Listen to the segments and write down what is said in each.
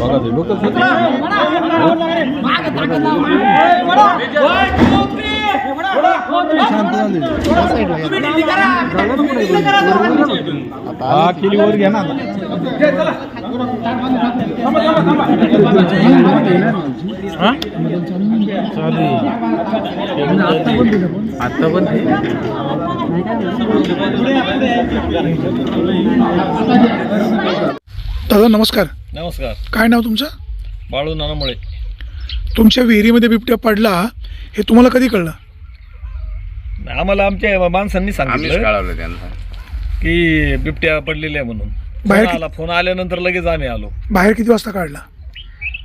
बघा ते लोक हा किली वर घ्या ना हा? चालू आता पण दादा नमस्कार. नमस्कार. काय नाव तुमचं? बाळू नानामुळे. तुमच्या विहिरीमध्ये बिबट्या पडला हे तुम्हाला कधी कळलं? आम्हाला आमच्या माणसांनी सांगितलं की बिबट्या पडलेल्या म्हणून. बाहेर फोन आला फोन आल्यानंतर लगेच आम्ही आलो. बाहेर किती वाजता काढला?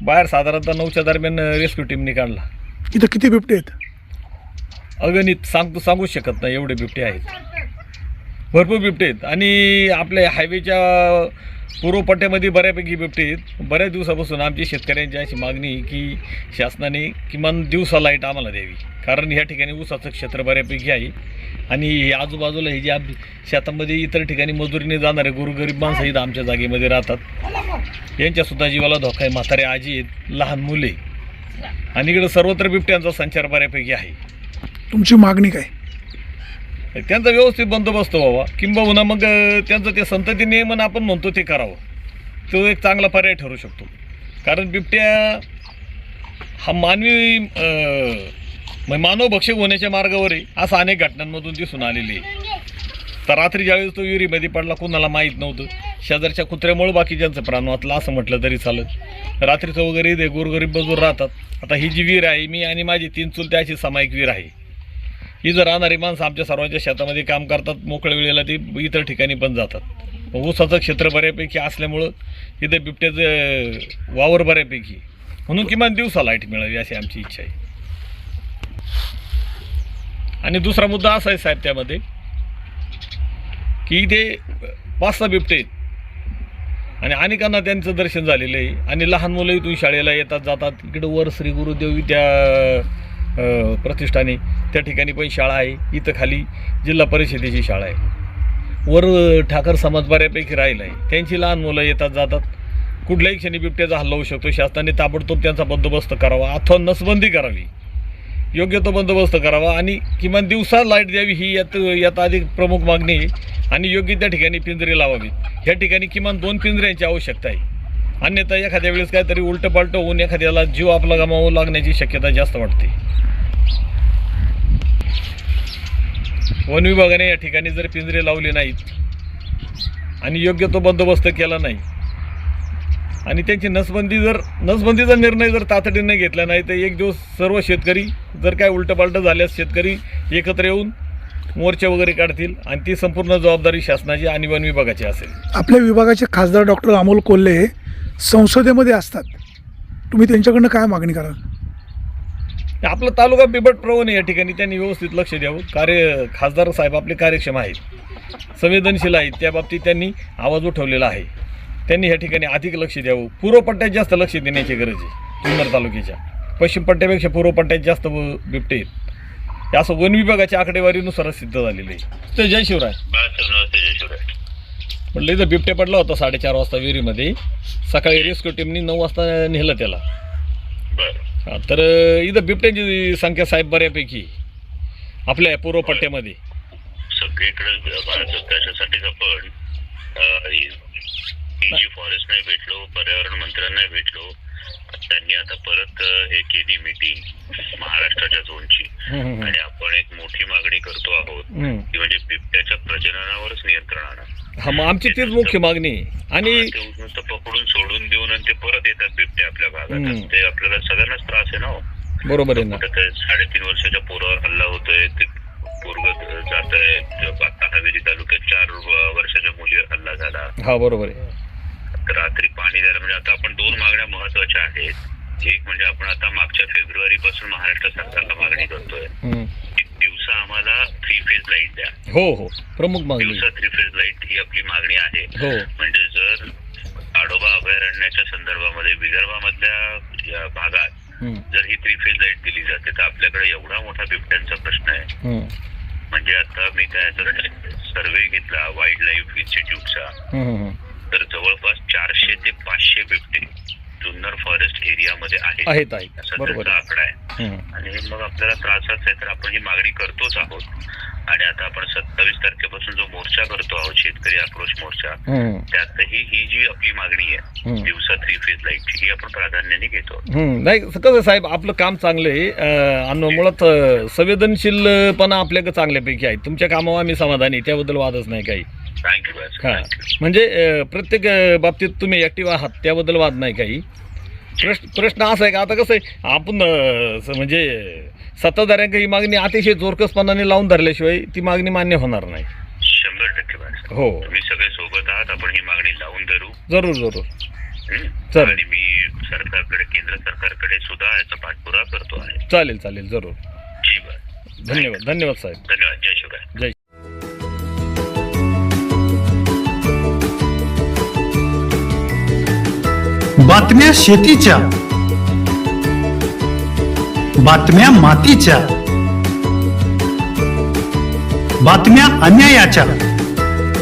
बाहेर साधारणतः नऊच्या दरम्यान रेस्क्यू टीमने काढला. इथं किती बिबटे आहेत? अगणित सांगतो सांगूच शकत नाही एवढे बिबटे आहेत. भरपूर बिबटे आहेत. आणि आपल्या हायवेच्या पूर्वपट्ट्यामध्ये बऱ्यापैकी बिबटे आहेत. बऱ्याच दिवसापासून आमची शेतकऱ्यांची अशी मागणी की शासनाने किमान दिवसा लाइट आम्हाला द्यावी. कारण ह्या ठिकाणी ऊसाचं क्षेत्र बऱ्यापैकी आहे. आणि हे आजूबाजूला हे जे आप शेतामध्ये इतर ठिकाणी मजुरीने जाणारे गोरगरीब माणसं इथं आमच्या जागेमध्ये राहतात. यांच्यासुद्धा जीवाला धोका आहे. म्हातारे आजी आहेत लहान मुले आणि इकडं सर्वत्र बिबट्यांचा संचार बऱ्यापैकी आहे. तुमची मागणी काय? त्यांचा व्यवस्थित बंदोबस्त व्हावा. किंबहुना मग त्यांचं ते संतती नियमन आपण म्हणतो ते करावं. तो एक चांगला पर्याय ठरू शकतो. कारण बिबट्या हा मानवी म्हणजे मानव भक्षक होण्याच्या मार्गावर आहे. असं अनेक घटनांमधून दिसून आलेली आहे. तर रात्री ज्यावेळेस तो विहिरीमध्ये पडला कोणाला माहीत नव्हतं. शेजारच्या कुत्र्यामुळे बाकीच्यांचं प्राण वाचलं असं म्हटलं तरी चालत. रात्रीचं वगैरे ते गोरगरीब बजूर राहतात. आता ही जी विहीर आहे मी आणि माझी तीन चुलते अशी सामायिक विहीर आहे. ही जर राहणारी माणसं आमच्या सर्वांच्या शेतामध्ये काम करतात मोकळ्या वेळेला ती इतर ठिकाणी पण जातात. ऊसाचं क्षेत्र बऱ्यापैकी असल्यामुळं इथे बिबट्याचं वावर बऱ्यापैकी. म्हणून किमान दिवसा लाइट मिळावी अशी आमची इच्छा आहे. आणि दुसरा मुद्दा असा आहे साहेब त्यामध्ये की इथे पाच सहा बिबटे आहेत. आणि अनेकांना त्यांचं दर्शन झालेलं आहे. आणि लहान मुलं इथून शाळेला येतात जातात. इकडं वर श्री गुरुदेव त्या प्रतिष्ठाने त्या ठिकाणी पण शाळा आहे. इथं खाली जिल्हा परिषदेची शाळा आहे. वर ठाकर समाज बऱ्यापैकी राहिला आहे. त्यांची लहान मुलं येतात जातात. कुठल्याही क्षणी बिबट्याचा हल्ला होऊ शकतो. शासनाने ताबडतोब त्यांचा बंदोबस्त करावा. अथवा नसबंदी करावी. योग्य तो बंदोबस्त करावा आणि किमान दिवसा लाइट द्यावी ही यात यात अधिक प्रमुख मागणी आहे. आणि योग्य त्या ठिकाणी पिंजरे लावावी या ठिकाणी किमान दोन पिंजऱ्यांची आवश्यकता आहे. अन्यथा एखाद्या वेळेस काहीतरी उलटं पालटं होऊन एखाद्याला जीव आपला गमावं लागण्याची शक्यता जास्त वाटते. वन विभागाने या ठिकाणी जर पिंजरे लावले नाहीत आणि योग्य तो बंदोबस्त केला नाही आणि त्यांची नसबंदी जर नसबंदीचा निर्णय जर तातडीने घेतला नाही तर एक दिवस सर्व शेतकरी जर काय उलटंपालटं झाल्यास शेतकरी एकत्र येऊन मोर्चे वगैरे काढतील आणि ती संपूर्ण जबाबदारी शासनाची आणि वन विभागाची असेल. आपल्या विभागाचे खासदार डॉक्टर अमोल कोल्हे संसदेमध्ये असतात. तुम्ही त्यांच्याकडनं काय मागणी कराल? आपला तालुका बिबट प्रवण आहे या ठिकाणी. त्यांनी व्यवस्थित लक्ष द्यावं. कार्य खासदार साहेब आपले कार्यक्षम आहेत. संवेदनशील आहेत. त्या बाबतीत त्यांनी आवाज उठवलेला आहे. त्यांनी या ठिकाणी अधिक लक्ष द्यावं. पूर्व पट्ट्यात जास्त लक्ष देण्याची गरज आहे. जुन्नर तालुक्याच्या. पश्चिम पट्ट्यापेक्षा पूर्व पट्ट्यात जास्त बिबटे आहेत. हे असं वन विभागाच्या आकडेवारीनुसारच सिद्ध झालेलं आहे. तर जय शिवराय. म्हटलं इथं बिबट्या पडला होता साडेचार वाजता विहिरीमध्ये सकाळी रेस्क्यू टीमनी नऊ वाजता नेलं त्याला. हा, तर इथं बिबट्यांची संख्या साहेब बऱ्यापैकी. आपल्या पूर्व पट्ट्यामध्ये. सगळीकडे भारतात त्याच्यासाठीच आपण जी फॉरेस्ट नाही भेटलो पर्यावरण मंत्र्यांना भेटलो. त्यांनी आता परत अ, हे केली मीटिंग महाराष्ट्राच्या झोनची हम्म, हम्म, आणि आपण एक मोठी मागणी करतो आहोत हम्म. ती म्हणजे बिबट्याच्या प्रजननावरच नियंत्रण आणा. हा मग आमची तीच मुख्य मागणी. आहे आणि ते नुसतं पकडून सोडून देऊन आणि ते परत येतात बिबटे आपल्या भागात हम्म. ते आपल्याला सगळ्यांनाच त्रास आहे ना हो. बरोबर आहे ना. कुठं ते साडेतीन वर्षाच्या पोरावर हल्ला होतोय ते पोरग जात आहे हवेली तालुक्यात चार व- वर्षाच्या मुलीवर हल्ला झाला. हा बरोबर आहे. तर रात्री पाणी द्यायला म्हणजे आता आपण दोन मागण्या महत्त्वाच्या आहेत. एक म्हणजे आपण आता मागच्या फेब्रुवारी पासून महाराष्ट्र सरकारला मागणी करतोय. हम्म. की दिवसा आम्हाला थ्री फेज लाइट द्या. हो हो. प्रमुख मागणी. दिवसा थ्री फेज लाइट ही आपली मागणी आहे. हो. म्हणजे संदर्भामध्ये विदर्भामधल्या या भागात जर ही थ्री फेज लाइट दिली जाते तर आपल्याकडे एवढा मोठा बिबट्यांचा प्रश्न आहे. म्हणजे आता मी काय सर्वे घेतला वाईल्ड लाईफ इन्स्टिट्यूटचा. तर जवळपास चारशे ते पाचशे बिबटे जुन्नर फॉरेस्ट एरियामध्ये आहेत असा त्याचा. आकडा आहे. आणि मग आपल्याला त्रासच आहे तर आपण ही मागणी करतोच आहोत आणि आता आपण सत्तावीस तारखेपासून जो मोर्चा करतो आहोत शेतकरी आक्रोश मोर्चा. त्यातही ही जी आपली मागणी आहे. दिवसा थ्री फेज लाईटची ही आपण प्राधान्याने घेतो. नाही कसं साहेब आपलं काम चांगलं आहे. आणि मुळात संवेदनशीलपणा आपल्याकडे चांगल्यापैकी आहे. तुमच्या कामावर आम्ही समाधानी आहे, त्याबद्दल वादच नाही काही. थँक्यू हा. म्हणजे प्रत्येक बाबतीत तुम्ही ॲक्टिव्ह आहात. त्याबद्दल वाद नाही काही. प्रश्न प्रश्न असा आहे का? आता कसं आहे आपण म्हणजे सत्ताधाऱ्यांका ही मागणी अतिशय जोरकसपणाने लावून धरल्याशिवाय ती मागणी मान्य होणार नाही. हो. तुम्ही सगळे सोबत आहात आपण ही मागणी लावून धरू. जरूर जरूर. हं? चालेल. आणि मी सरकारकडे केंद्र सरकारकडे सुद्धा याचा पाठपुरावा करतो आहे. चालेल चालेल जरूर. जी बर. धन्यवाद धन्यवाद साहेब. धन्यवाद जय शिवराय. जय. बातम्या शेतीच्या. बातम्या मातीच्या. बातम्या अन्यायाच्या.